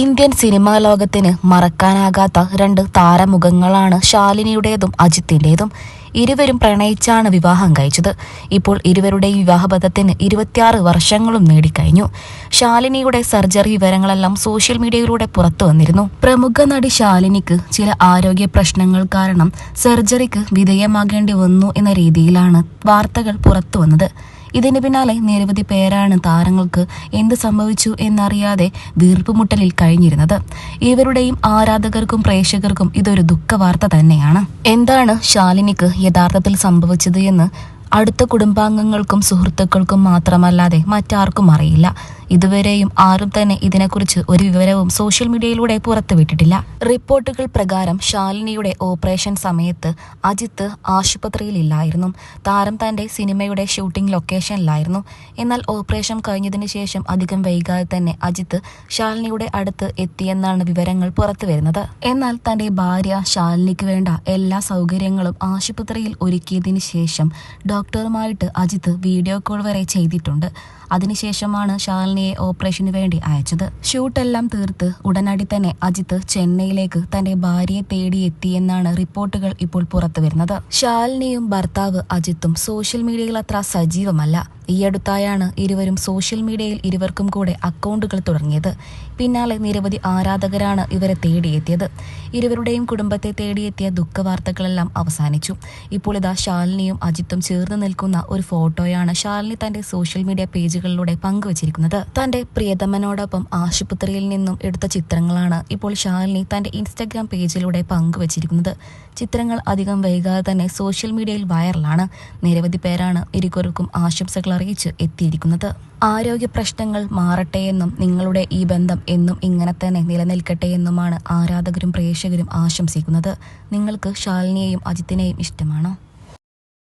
Indian cinema ലോകത്തിന് മറക്കാനാകാത്ത രണ്ട് താരമുഖങ്ങളാണ് ശാലിനിയുടേതും അജിത്തിന്റേതും. ഇരുവരും പ്രണയിച്ചാണ് വിവാഹം കഴിച്ചത്. ഇപ്പോൾ ഇരുവരുടെയും വിവാഹബന്ധത്തിന് ഇരുപത്തിയാറ് വർഷങ്ങളും നേടിക്കഴിഞ്ഞു. ശാലിനിയുടെ സർജറി വിവരങ്ങളെല്ലാം സോഷ്യൽ മീഡിയയിലൂടെ പുറത്തു വന്നിരുന്നു. പ്രമുഖ നടി ശാലിനിക്ക് ചില ആരോഗ്യ പ്രശ്നങ്ങൾ കാരണം സർജറിക്ക് വിധേയമാകേണ്ടി വന്നു എന്ന രീതിയിലാണ് വാർത്തകൾ പുറത്തു വന്നത്. ഇതിന് പിന്നാലെ നിരവധി പേരാണ് താരങ്ങൾക്ക് എന്ത് സംഭവിച്ചു എന്നറിയാതെ വീർപ്പുമുട്ടലിൽ കഴിഞ്ഞിരുന്നത്. ഇവരുടെയും ആരാധകർക്കും പ്രേക്ഷകർക്കും ഇതൊരു ദുഃഖവാർത്ത തന്നെയാണ്. എന്താണ് ശാലിനിക്ക് യഥാർത്ഥത്തിൽ സംഭവിച്ചത് എന്ന് അടുത്ത കുടുംബാംഗങ്ങൾക്കും സുഹൃത്തുക്കൾക്കും മാത്രമല്ലാതെ മറ്റാർക്കും അറിയില്ല. ഇതുവരെയും ആരും തന്നെ ഇതിനെക്കുറിച്ച് ഒരു വിവരവും സോഷ്യൽ മീഡിയയിലൂടെ പുറത്തുവിട്ടിട്ടില്ല. റിപ്പോർട്ടുകൾ പ്രകാരം ശാലിനിയുടെ ഓപ്പറേഷൻ സമയത്ത് അജിത്ത് ആശുപത്രിയിലില്ലായിരുന്നു. താരം തന്റെ സിനിമയുടെ ഷൂട്ടിംഗ് ലൊക്കേഷനിലായിരുന്നു. എന്നാൽ ഓപ്പറേഷൻ കഴിഞ്ഞതിന് ശേഷം അധികം വൈകാതെ തന്നെ അജിത്ത് ശാലിനിയുടെ അടുത്ത് എത്തിയെന്നാണ് വിവരങ്ങൾ പുറത്തുവരുന്നത്. എന്നാൽ തന്റെ ഭാര്യ ശാലിനിക്ക് വേണ്ട എല്ലാ സൗകര്യങ്ങളും ആശുപത്രിയിൽ ഒരുക്കിയതിന് ശേഷം ഡോക്ടറുമായിട്ട് അജിത് വീഡിയോ കോൾ വരെ ചെയ്തിട്ടുണ്ട്. അതിനുശേഷമാണ് ശാലിനിയെ ഓപ്പറേഷന് വേണ്ടി അയച്ചത്. ഷൂട്ടെല്ലാം തീർത്ത് ഉടനടി തന്നെ അജിത്ത് ചെന്നൈയിലേക്ക് തന്റെ ഭാര്യയെ തേടി എത്തിയെന്നാണ് റിപ്പോർട്ടുകൾ ഇപ്പോൾ പുറത്തു വരുന്നത്. ശാലിനിയും ഭർത്താവ് അജിത്തും സോഷ്യൽ മീഡിയയിൽ അത്ര സജീവമല്ല. ഈയടുത്തായാണ് ഇരുവരും സോഷ്യൽ മീഡിയയിൽ ഇരുവർക്കും കൂടെ അക്കൗണ്ടുകൾ തുടങ്ങിയത്. പിന്നാലെ നിരവധി ആരാധകരാണ് ഇവരെ തേടിയെത്തിയത്. ഇരുവരുടെയും കുടുംബത്തെ തേടിയെത്തിയ ദുഃഖവാർത്തകളെല്ലാം അവസാനിച്ചു. ഇപ്പോൾ ഇതാ ശാലിനിയും അജിത്തും ചേർന്ന് നിൽക്കുന്ന ഒരു ഫോട്ടോയാണ് ശാലിനി തന്റെ സോഷ്യൽ മീഡിയ പേജുകളിലൂടെ പങ്കുവച്ചിരിക്കുന്നത്. തന്റെ പ്രിയതമനോടൊപ്പം ആശുപത്രിയിൽ നിന്നും എടുത്ത ചിത്രങ്ങളാണ് ഇപ്പോൾ ശാലിനി തന്റെ ഇൻസ്റ്റഗ്രാം പേജിലൂടെ പങ്കുവച്ചിരിക്കുന്നത്. ചിത്രങ്ങൾ അധികം വൈകാതെ തന്നെ സോഷ്യൽ മീഡിയയിൽ വൈറലാണ്. നിരവധി പേരാണ് ഇരുവർക്കും ആശംസകൾ അറിയിച്ച് എത്തിയിരിക്കുന്നത്. ആരോഗ്യ പ്രശ്നങ്ങൾ മാറട്ടെ എന്നും നിങ്ങളുടെ ഈ ബന്ധം എന്നും ഇങ്ങനെ തന്നെ നിലനിൽക്കട്ടെ എന്നുമാണ് ആരാധകരും പ്രേക്ഷകരും ആശംസിക്കുന്നത്. നിങ്ങൾക്ക് ശാലിനിയെയും അജിത്തിനെയും ഇഷ്ടമാണോ?